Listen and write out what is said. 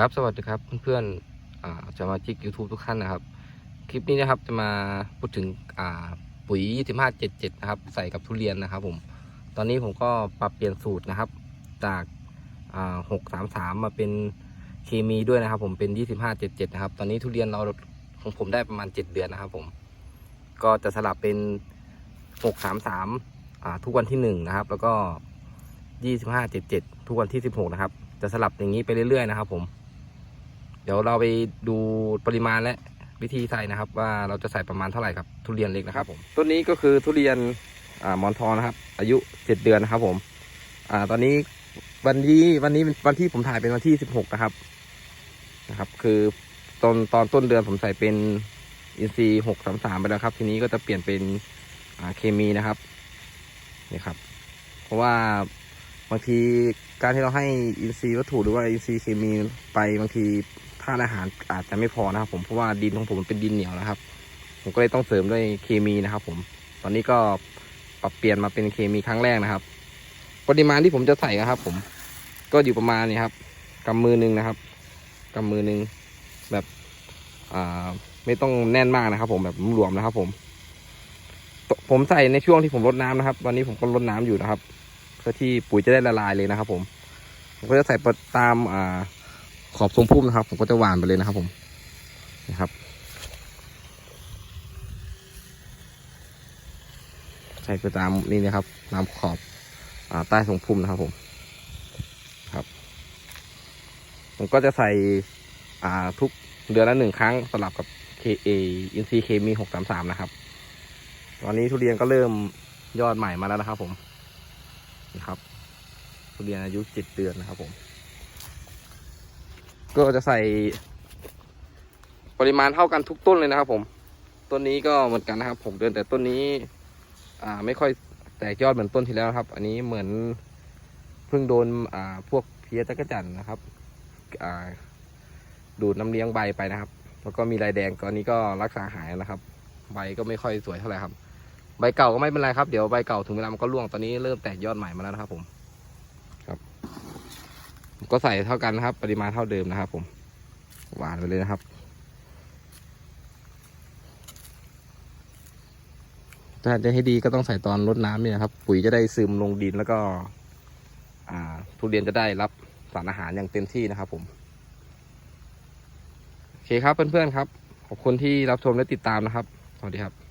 ครับสวัสดีครับเพื่อนๆอ่าสมาชิก YouTube ทุกท่านนะครับ คลิปนี้นะครับจะมาพูดถึงอ่าปุ๋ย 2577 นะครับ ใส่กับทุเรียนนะครับผม ตอนนี้ผมก็ปรับเปลี่ยนสูตรนะครับ จากอ่า633 มาเป็นเคมีด้วยนะครับ ผมเป็น 2577 นะครับ ตอนนี้ทุเรียนเราของผมได้ประมาณ 7 เดือนนะครับผม ก็จะสลับเป็น 633อ่าทุกวันที่ 1 นะครับ แล้วก็ 2577 ทุกวันที่ 16 นะครับ จะสลับอย่างนี้ไปเรื่อยๆนะครับผม เดี๋ยวเราไปดูปริมาณและวิธีใส่นะครับ ว่าเราจะใส่ประมาณเท่าไหร่ครับทุเรียนเล็กนะครับผมต้นนี้ก็คือทุเรียนอ่าหมอนทองนะครับ อายุเจ็ดเดือนนะครับ ผมอ่าตอนนี้วันที่วันนี้เป็นวันที่ผมถ่ายเป็นวันที่สิบหกนะครับนะครับ คือตอนตอนต้นเดือนผมใส่เป็นอินซีหกสามสามไปแล้วครับ ทีนี้ก็จะเปลี่ยนเป็นอ่าเคมีนะครับนี่ครับ เพราะว่าบางทีการที่เราให้อินทรีย์วัตถุหรือว่าอินทรีย์เคมีไปบางที ธาตุอาหารอาจจะไม่พอนะครับ ผมเพราะว่าดินของผมมันเป็นดินเหนียวนะครับ ผมก็เลยต้องเสริมด้วยเคมีนะครับ ผม ตอนนี้ก็ปรับเปลี่ยนมาเป็นเคมีครั้งแรกนะครับ ปริมาณที่ผมจะใส่นะครับ ผม ก็อยู่ประมาณนี้ครับกำมือหนึ่งนะครับกำมือหนึ่งแบบอ่าไม่ต้องแน่นมากนะครับ ผมแบบหลวมนะครับ ผม ผมใส่ในช่วงที่ผมรดน้ำนะครับตอนนี้ผมก็รดน้ำอยู่นะครับ เพื่อที่ปุ๋ยจะได้ละลายเลยนะครับ ผมผมก็จะใส่ตามอ่า ขอบทรงพุ่มนะครับ ผมก็จะหวานไปเลยนะครับ ผมนะครับ ใส่ไปตามนี่นะครับตามขอบอใต้ทรงพุ่มนะครับ ผมครับ ผมก็จะใส่ทุกเดือนละหนึ่งครั้งสลับกับเคเออินซีเคมีหกสามสามนะครับ ตอนนี้ทุเรียนก็เริ่มยอดใหม่มาแล้วนะครับ ผมนะครับทุเรียนอายุเจ็ดเดือนนะครับผม ก็จะใส่ ปริมาณเท่ากันทุกต้นเลยนะครับผม ต้นนี้ก็เหมือนกันนะครับ ผมเดือนแต่ต้นนี้ อ่าไม่ค่อยแตกยอดเหมือนต้นที่แล้วครับ อันนี้เหมือนเพิ่งโดนอ่าพวกเพี้ยจักรจันนะครับ อ่า ดูดน้ำเลี้ยงใบไปนะครับ แล้วก็มีลายแดงตอนนี้ก็รักษาหายนะครับ ใบก็ไม่ค่อยสวยเท่าไหร่ครับ ใบเก่าก็ไม่เป็นไรครับ เดี๋ยวใบเก่าถึงเวลามันก็ร่วงตอนนี้เริ่มแตกยอดใหม่มาแล้วนะครับผม ก็ใส่เท่ากันนะครับ ปริมาณเท่าเดิมนะครับ ผม หวานไปเลยนะครับ ถ้าจะให้ดีก็ต้องใส่ตอนรดน้ำเนี่ยนะครับ ปุ๋ยจะได้ซึมลงดินแล้วก็ทุเรียนจะได้รับสารอาหารอย่างเต็มที่นะครับ ผมโอเคครับเพื่อนๆครับขอบคุณที่รับชมและติดตามนะครับ สวัสดีครับ